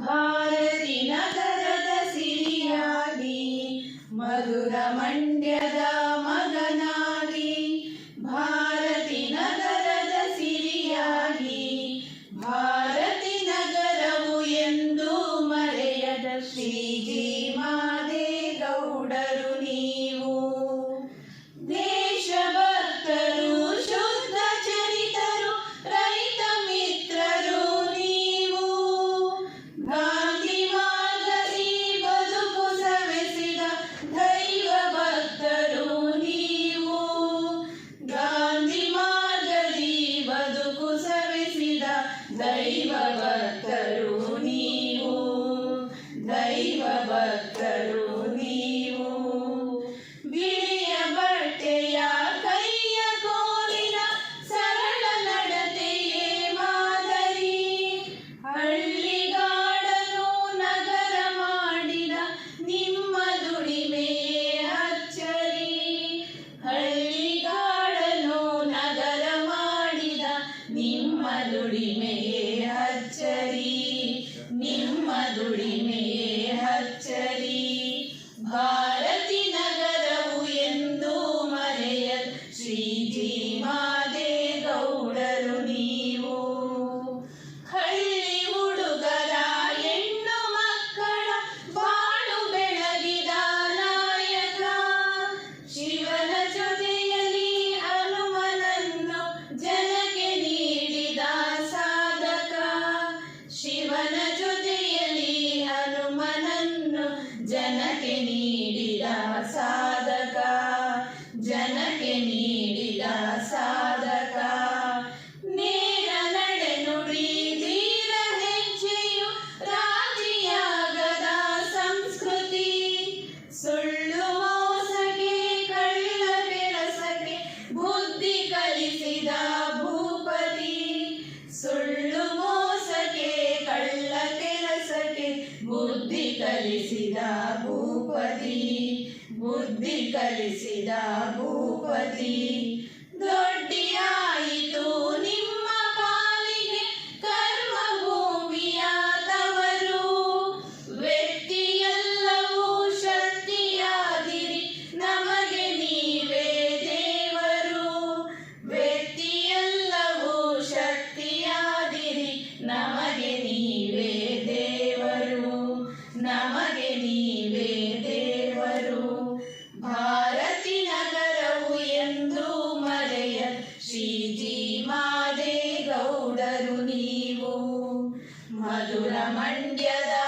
ಭಾರತಿ ನಗರದ ಸಿರಿಯಾಗಿ ಮಧುರ ಮಂಡ್ಯದ ದುಡಿಮೆಯೇ ಹಚ್ಚರಿ ನಿಮ್ಮ ದುಡಿಮೆಯೇ ಹಚ್ಚರಿ ಭಾರತಿ ನಗರವು ಎಂದು ಮರೆಯ ಶ್ರೀಜಿ ಕಳುಹಿಸಿದ ಭೂಪತಿ ಸುಳ್ಳು ಮೋಸಕ್ಕೆ ಕಳ್ಳ ಕೆಲಸಕ್ಕೆ ಬುದ್ಧಿ ಕಲಿಸಿದ ಭೂಪತಿ ಬುದ್ಧಿ ಕಲಿಸಿದ ಭೂಪತಿ. ದೊಡ್ಡಿ ಮಂಡ್ಯದ